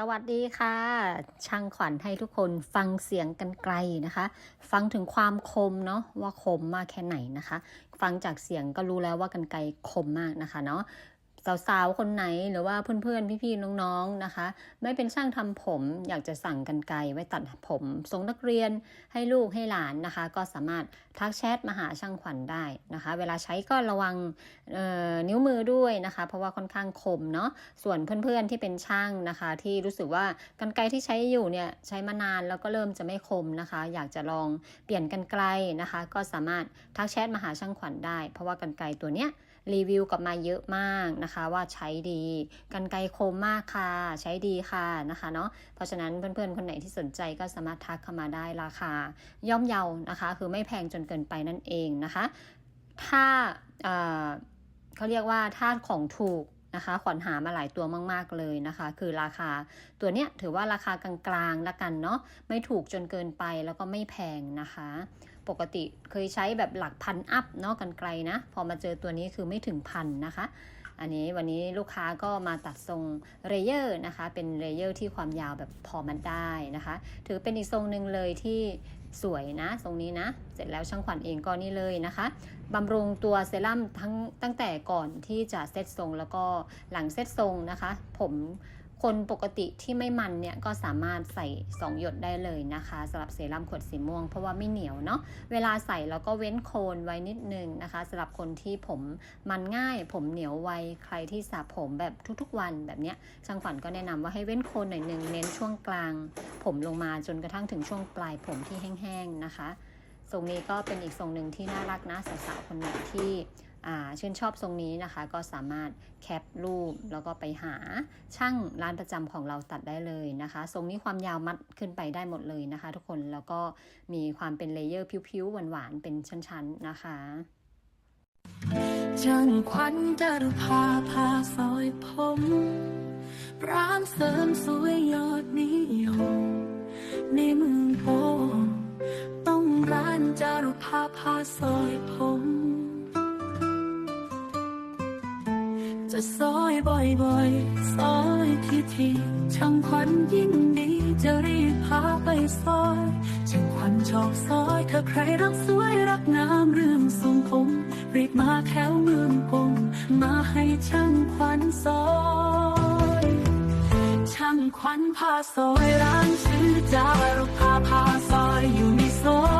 สวัสดีค่ะ ช่างขวัญให้ทุกคนฟังเสียงกันไกลนะคะ ฟังถึงความคมเนาะว่าคมมากแค่ไหนนะคะ ฟังจากเสียงก็รู้แล้วว่ากันไกลคมมากนะคะเนาะ สาวๆ คนไหนหรือว่าเพื่อนๆ พี่ๆ น้องๆ นะคะ ไม่เป็นช่างทำผมอยากจะสั่งกันไกลไว้ตัดผมทรงนักเรียนให้ลูกให้หลานนะคะ ก็สามารถทักแชทมาหาช่างขวัญได้นะคะ เวลาใช้ก็ระวังนิ้วมือด้วยนะคะ เพราะว่าค่อนข้างคมเนาะส่วนเพื่อนๆ ที่เป็นช่างนะคะ ที่รู้สึกว่ากันไกรที่ใช้อยู่เนี่ยใช้มานานแล้วก็เริ่มจะไม่คมนะคะ อยากจะลองเปลี่ยนกันไกลนะคะ ก็สามารถทักแชทมาหาช่างขวัญได้ เพราะว่ากันไกรตัวเนี้ย รีวิวกลับมาเยอะมากนะคะ ว่าใช้ดีกันไกลคมมากค่ะใช้ดีค่ะนะคะเนาะเพราะฉะนั้นเพื่อนๆ คนไหนที่สนใจก็สามารถทักเข้ามาได้ราคา ย่อมเยานะคะ คือไม่แพงจนเกินไปนั่นเองนะคะ ถ้าเเขาเรียกว่าถ้าของถูก นะคะขวัญหามาหลายตัวมาก ๆ เลยนะคะ คือราคาตัวเนี้ยถือว่าราคากลางๆละกันเนาะไม่ถูกจนเกินไปแล้วก็ไม่แพงนะคะ ปกติเคยใช้แบบหลักพันอัพเนาะกันไกลนะ พอมาเจอตัวนี้คือไม่ถึงพันนะคะ อันนี้วันนี้ลูกค้าก็มาตัดทรงเรเยอร์นะคะ เป็นเรเยอร์ที่ความยาวแบบพอมันได้นะคะ ถือเป็นอีกทรงหนึ่งเลยที่ สวยนะทรงนี้นะ เสร็จแล้วช่างขวัญเองก็นี่เลยนะคะบำรุงตัวเซรั่มทั้งตั้งแต่ก่อนที่จะเซตทรงแล้วก็หลังเซตทรงนะคะ ผม คนปกติที่ไม่มันเนี่ยก็สามารถใส่ 2 หยดได้เลยนะคะสำหรับเซรั่มขวดสีม่วง เพราะว่าไม่เหนียวเนาะเวลาใส่เราก็เว้นโคนไว้นิดนึงนะคะสำหรับคนที่ผมมันง่าย ผมเหนียวไวใครที่สระผมแบบทุกๆวันแบบเนี้ยช่างขวัญก็แนะนำว่าให้เว้นโคนหน่อยหนึ่งเน้นช่วงกลาง ผมลงมาจนกระทั่งถึงช่วงปลายผมที่แห้งๆนะคะทรงนี้ก็เป็นอีกทรงหนึ่งที่น่ารักนะสาวๆคนไหนที่ ชื่นชอบทรงนี้นะคะก็สามารถแคปรูปแล้วก็ไปหาช่างร้านประจำของเราตัดได้เลยนะคะทรงนี้ความยาวมัดขึ้นไปได้หมดเลยนะคะ ทุกคนแล้วก็มีความเป็นเลเยอร์ผิวๆหวานๆเป็นชั้นๆนะคะจังควันดารุพาพาซอยผมร้านเสริมสวยยอดนิยมในเมืองโพต้องร้านจารุพาพาซอยผม จะซอยบ่อยๆ ซอยทีทีๆช่างควันยิ่งดีจะรีบพาไปซอยช่างควันชอบซอยถ้าใครรักสวยรักงามเรื่องทรงผมรีบมาแถวเมืองกงมาให้ช่างควันซอยช่างควันพาซอยร้านชื่อจารุพาพาซอยอยู่ในซอย